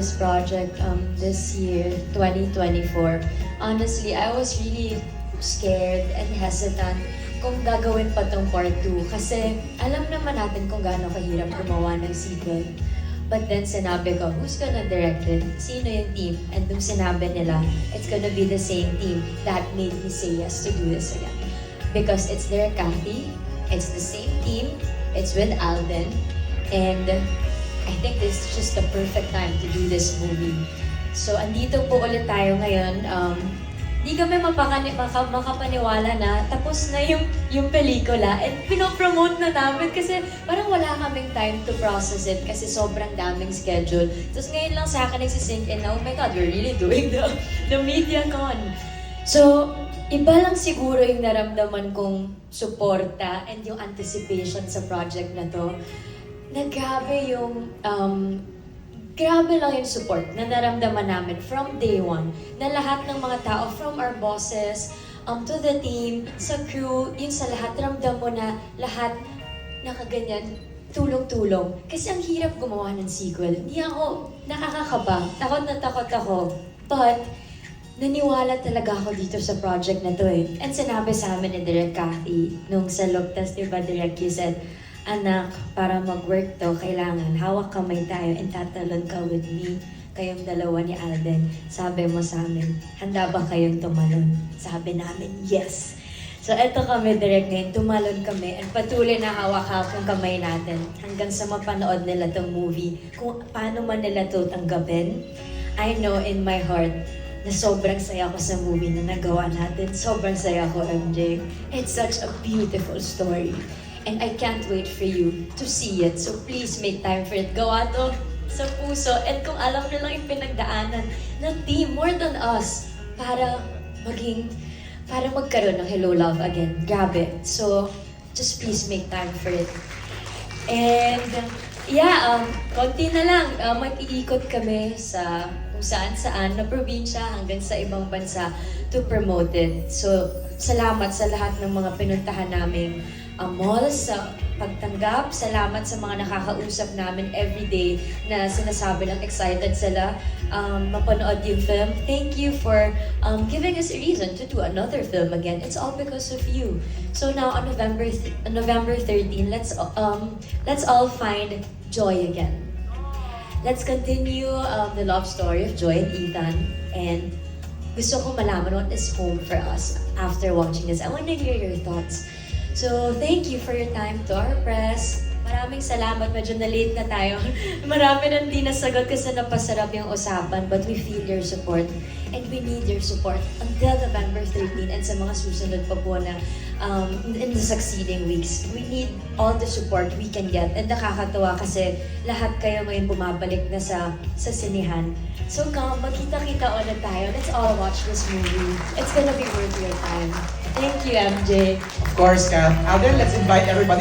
this project um, this year, 2024, honestly, I was really scared and hesitant kung gagawin pa tong part 2. Kasi alam naman natin kung gaano kahirap gumawa ng sequel. But then sinabi ko, who's gonna direct it? Sino yung team? And nung sinabi nila, it's gonna be the same team that made me say yes to do this again. Because it's their Kathy, it's the same team, it's with Alden, and I think this is just the perfect time to do this movie. So, andito po ulit tayo ngayon. Um, di kami mapakani, maka, makapaniwala na tapos na yung, yung pelikula and pinopromote na namin kasi parang wala kaming time to process it kasi sobrang daming schedule. Tapos ngayon lang sa akin nagsisink in na, oh my God, we're really doing the, the media con. So, iba lang siguro yung naramdaman kong suporta and yung anticipation sa project na to. Naggrabe yung um, grabe lang yung support na naramdaman namin from day one. Na lahat ng mga tao, from our bosses, um, to the team, sa crew, yun sa lahat, ramdam mo na lahat nakaganyan, tulong-tulong. Kasi ang hirap gumawa ng sequel. Hindi ako nakakakaba. Takot na takot ako. But, naniwala talaga ako dito sa project na to eh. And sinabi sa amin ni Direk Cathy, nung sa test, di ba Direk, you said, Anak, para mag-work to, kailangan hawak kamay tayo and tatalon ka with me. Kayong dalawa ni Alden. Sabi mo sa amin, handa ba kayong tumalon? Sabi namin, yes. So eto kami direct ngayon, tumalon kami and patuloy na hawak-hawak yung kamay natin hanggang sa mapanood nila tong movie. Kung paano man nila to tanggapin, I know in my heart na sobrang saya ko sa movie na nagawa natin. Sobrang saya ko, MJ. It's such a beautiful story. And I can't wait for you to see it. So please make time for it. Gawa to sa puso. And kung alam nyo lang yung pinagdaanan ng team, more than us, para maging, para magkaroon ng Hello Love again. Grabe. So, just please make time for it. And, yeah, um, konti na lang. Uh, mag-iikot kami sa kung saan-saan na probinsya hanggang sa ibang bansa to promote it. So, salamat sa lahat ng mga pinuntahan namin uh, malls sa pagtanggap. Salamat sa mga nakakausap namin everyday na sinasabi lang excited sila um, mapanood yung film. Thank you for um, giving us a reason to do another film again. It's all because of you. So now on November th- November 13, let's um, let's all find joy again. Let's continue um, the love story of Joy and Ethan and gusto ko malaman what is home for us after watching this. I want to hear your thoughts. So, thank you for your time to our press. Maraming salamat. Medyo na-late na tayo. Marami nang di nasagot kasi napasarap yung usapan. But we feel your support. And we need your support until November 13 and sa mga susunod pa po na um, in the succeeding weeks. We need all the support we can get. And nakakatawa kasi lahat kayo ngayon bumabalik na sa sa sinihan. So come, magkita-kita ulit tayo. Let's all watch this movie. It's gonna be worth your time. Thank you, MJ. Of course, Kath. Alden, let's invite everybody.